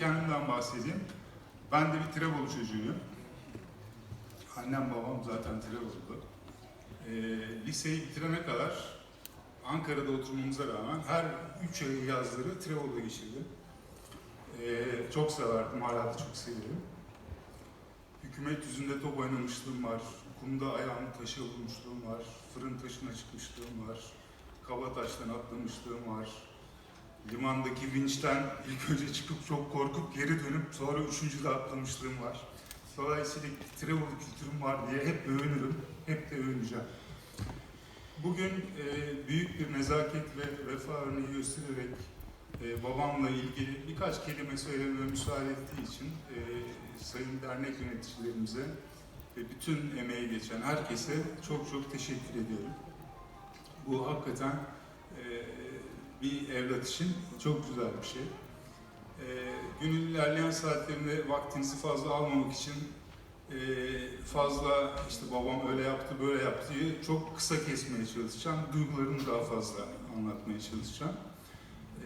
kendimden bahsedeyim. Ben de bir Tirebolu çocuğuyum. Annem babam zaten Tirebolu'du. Ee, liseyi bitirene kadar Ankara'da oturmamıza rağmen her üç ayı yazları Tirebolu'da geçirdim. Ee, çok severdim, hala da çok seviyorum. Hükümet yüzünde top oynamışlığım var. Kumda ayağımı taşa vurmuşluğum var. Fırın taşına çıkmışlığım var. Kabataş'tan atlamışlığım var. Limandaki vinçten ilk önce çıkıp çok korkup geri dönüp sonra üçüncüde atlamışlığım var. Dolayısıyla Tirebolu kültürüm var diye hep övünürüm, hep de övüneceğim. Bugün e, büyük bir nezaket ve vefa örneği göstererek e, babamla ilgili birkaç kelime söylememe müsaade ettiği için e, sayın dernek yöneticilerimize ve bütün emeği geçen herkese çok çok teşekkür ediyorum. Bu hakikaten e, bir evlat için çok güzel bir şey. E, günün ilerleyen saatlerinde vaktinizi fazla almamak için e, fazla işte babam öyle yaptı böyle yaptı diye çok kısa kesmeye çalışacağım. Duygularımı daha fazla anlatmaya çalışacağım.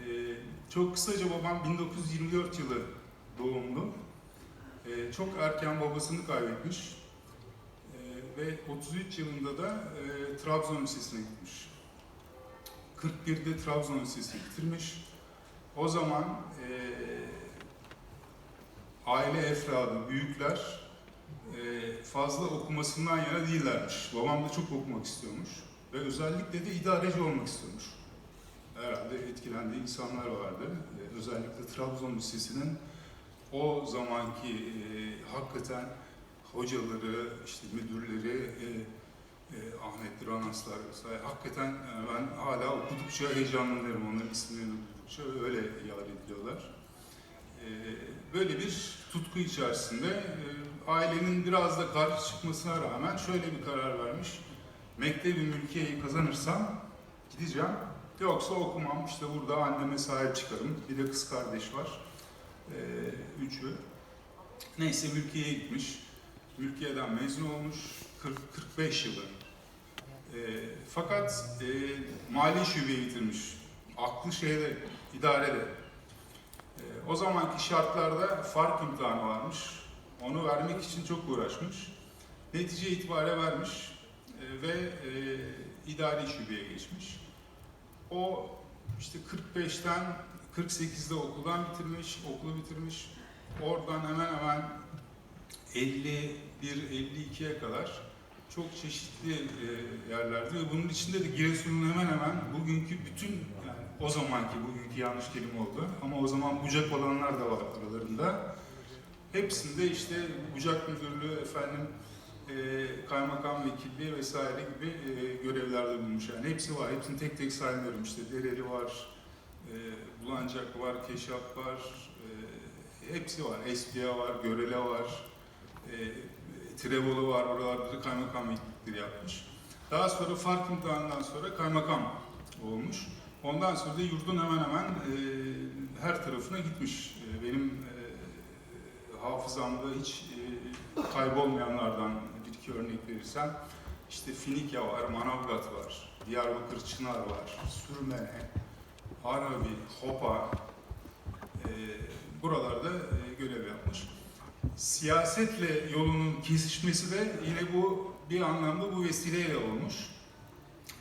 E, çok kısaca babam 1924 yılı doğumlu. E, çok erken babasını kaybetmiş. E, ve 33 yılında da e, Trabzon Lisesi'ne gitmiş. 41'de Trabzon Lisesi bitirmiş. O zaman e, aile efradı, büyükler e, fazla okumasından yana değillermiş. Babam da çok okumak istiyormuş. Ve özellikle de idareci olmak istiyormuş. Herhalde etkilendiği insanlar vardı. E, özellikle Trabzon Lisesi'nin o zamanki e, hakikaten hocaları, işte müdürleri, e, e, Ahmet Duranaslar vesaire. Hakikaten e, ben hala okudukça heyecanlanıyorum onların isimlerini duydukça öyle yad ediyorlar. E, böyle bir tutku içerisinde e, ailenin biraz da karşı çıkmasına rağmen şöyle bir karar vermiş. Mektebi mülkiyeyi kazanırsam gideceğim. Yoksa okumam. İşte burada anneme sahip çıkarım. Bir de kız kardeş var. E, üçü. Neyse mülkiyeye gitmiş. Mülkiyeden mezun olmuş. 40, 45 yılı. E, fakat e, mali şubeyi bitirmiş. Aklı şeyde, idarede. E, o zamanki şartlarda fark imtihanı varmış. Onu vermek için çok uğraşmış. Netice itibariyle vermiş e, ve e, idari şubeye geçmiş. O işte 45'ten 48'de okuldan bitirmiş, okulu bitirmiş. Oradan hemen hemen 51-52'ye kadar çok çeşitli e, yerlerde ve bunun içinde de Giresun'un hemen hemen bugünkü bütün yani o zamanki bugünkü yanlış kelime oldu ama o zaman bucak olanlar da var aralarında. Hepsinde işte bucak müdürlüğü efendim e, kaymakam vekilliği vesaire gibi e, görevlerde bulunmuş yani hepsi var. Hepsini tek tek saymıyorum işte Dereli var, e, Bulancak var, Keşap var, e, hepsi var. Espiya var, Görele var, Tirebolu var, oralarda da kaymakam vekillikleri yapmış. Daha sonra fark imtihanından sonra kaymakam olmuş. Ondan sonra da yurdun hemen hemen e, her tarafına gitmiş. E, benim e, hafızamda hiç e, kaybolmayanlardan bir iki örnek verirsem, işte Finikya var, Manavgat var, Diyarbakır Çınar var, Sürmene, Arabi, Hopa, e, buralarda e, görev yapmış. Siyasetle yolunun kesişmesi de yine bu bir anlamda bu vesileyle olmuş.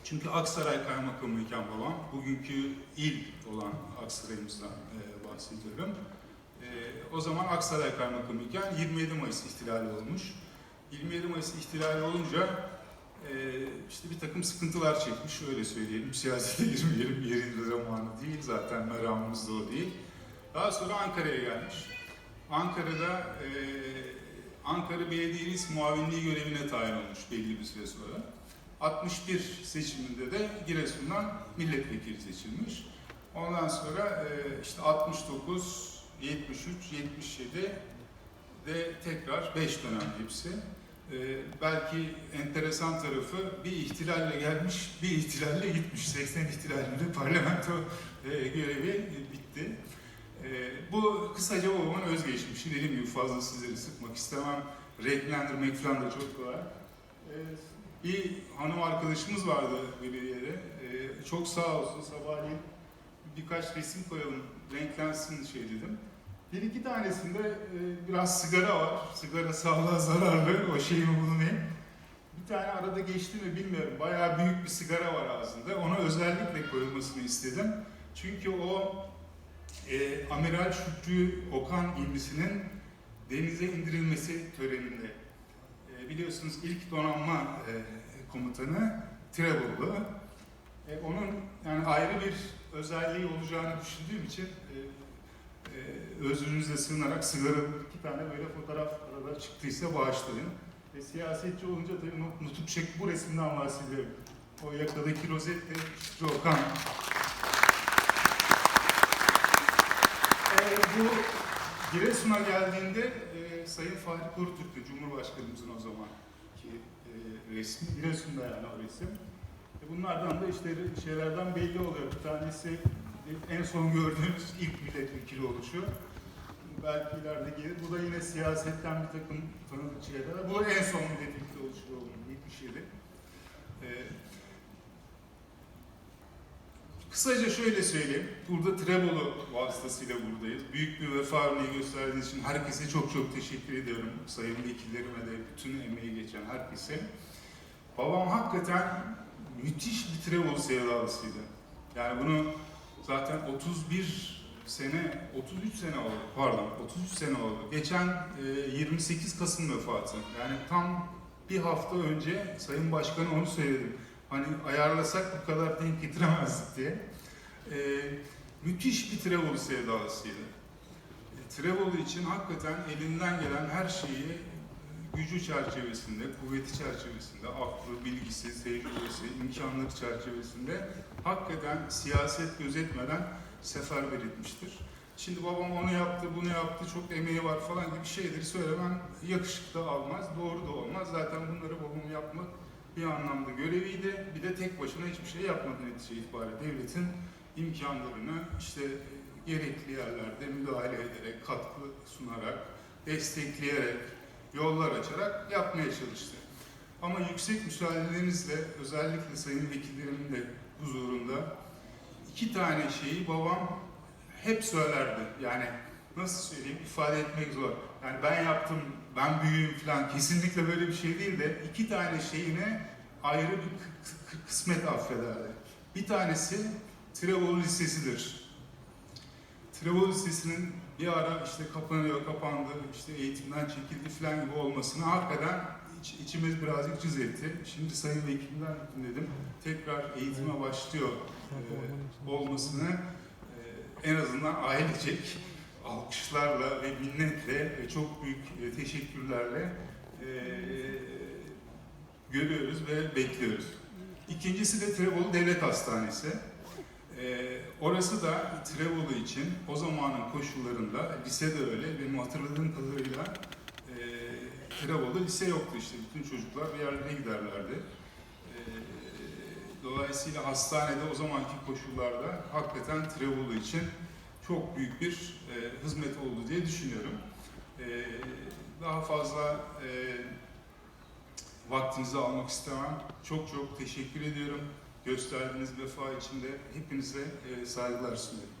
Çünkü Aksaray Kaymakamıyken babam, bugünkü il olan Aksaray'ımızdan e, bahsediyorum. E, o zaman Aksaray Kaymakamıyken 27 Mayıs ihtilali olmuş. 27 Mayıs ihtilali olunca e, işte bir takım sıkıntılar çekmiş, öyle söyleyelim. Siyasete girmeyelim, yerinde zamanı değil, zaten meramımız da o değil. Daha sonra Ankara'ya gelmiş. Ankara'da e, Ankara Belediyesi muavinliği görevine tayin olmuş belli bir süre sonra. 61 seçiminde de Giresun'dan milletvekili seçilmiş. Ondan sonra e, işte 69, 73, 77 de tekrar 5 dönem hepsi. E, belki enteresan tarafı bir ihtilalle gelmiş, bir ihtilalle gitmiş. 80 ihtilalinde parlamento e, görevi bitti. E, bu kısaca babamın özgeçmişi. Dediğim gibi fazla sizleri sıkmak istemem. Renklendirmek falan da çok kolay. E, bir hanım arkadaşımız vardı belediyede. E, çok sağ olsun sabahleyin birkaç resim koyalım, renklensin şey dedim. Bir iki tanesinde e, biraz sigara var. Sigara sağlığa zararlı. O şeyimi bulunayım. Bir tane arada geçti mi bilmiyorum. Bayağı büyük bir sigara var ağzında. Ona özellikle koyulmasını istedim. Çünkü o e, Amiral Şükrü Okan gemisinin denize indirilmesi töreninde. E, biliyorsunuz ilk donanma e, komutanı Tirebolu. E, onun yani ayrı bir özelliği olacağını düşündüğüm için e, e, özrünüze sığınarak sigaralı iki tane böyle fotoğraf arada çıktıysa bağışlayın. Ve siyasetçi olunca tabii Nutuk Şek bu resimden bahsediyorum. O yakadaki rozet de Okan. E, bu Giresun'a geldiğinde e, Sayın Fahri Korutürk'tü Cumhurbaşkanımızın o zamanki e, resmi. Giresun'da yani o resim. E, bunlardan da işte şeylerden belli oluyor. Bir tanesi en son gördüğümüz ilk milletvekili oluşu. Belki ileride gelir. Bu da yine siyasetten bir takım tanıdık şeyler. Bu en son milletvekili oluşu olduğunu 77. E, Kısaca şöyle söyleyeyim. Burada Trebolu vasıtasıyla buradayız. Büyük bir vefa örneği gösterdiğiniz için herkese çok çok teşekkür ediyorum. Sayın vekillerime de bütün emeği geçen herkese. Babam hakikaten müthiş bir Trebolu sevdalısıydı. Yani bunu zaten 31 sene, 33 sene oldu, pardon 33 sene oldu. Geçen e, 28 Kasım vefatı. Yani tam bir hafta önce Sayın Başkan'a onu söyledim. Hani ayarlasak bu kadar denk getiremezdik diye. Ee, müthiş bir Trevolu sevdalısıydı. E, Trevolu için hakikaten elinden gelen her şeyi e, gücü çerçevesinde, kuvveti çerçevesinde, aklı, bilgisi, tecrübesi, imkanları çerçevesinde hakikaten siyaset gözetmeden seferber etmiştir. Şimdi babam onu yaptı, bunu yaptı, çok emeği var falan gibi şeyleri söylemem yakışıklı almaz, doğru da olmaz. Zaten bunları babam yapmak bir anlamda göreviydi. Bir de tek başına hiçbir şey yapmadı netice itibariyle. Devletin imkanlarını işte gerekli yerlerde müdahale ederek, katkı sunarak, destekleyerek, yollar açarak yapmaya çalıştı. Ama yüksek müsaadenizle özellikle sayın vekillerimin de huzurunda iki tane şeyi babam hep söylerdi. Yani nasıl söyleyeyim ifade etmek zor. Yani ben yaptım, ben büyüğüm falan kesinlikle böyle bir şey değil de iki tane şeyine ayrı bir kı- kı- kısmet affederdi. Bir tanesi Trevolu Lisesi'dir. Trevolu Lisesi'nin bir ara işte kapanıyor, kapandı, işte eğitimden çekildi falan gibi olmasını hakikaten iç- içimiz birazcık cız etti. Şimdi Sayın Vekilimden dedim, tekrar eğitime başlıyor e, olmasını e, en azından ailecek alkışlarla ve minnetle ve çok büyük e, teşekkürlerle e, görüyoruz ve bekliyoruz. İkincisi de Trebolu Devlet Hastanesi. E, orası da Trebolu için o zamanın koşullarında lise de öyle benim hatırladığım kadarıyla e, Trebolu'da lise yoktu işte bütün çocuklar bir yerlere giderlerdi. E, dolayısıyla hastanede o zamanki koşullarda hakikaten Trebolu için çok büyük bir e, hizmet oldu diye düşünüyorum. E, daha fazla e, vaktinizi almak istemem. Çok çok teşekkür ediyorum. Gösterdiğiniz vefa için de hepinize e, saygılar sunuyorum.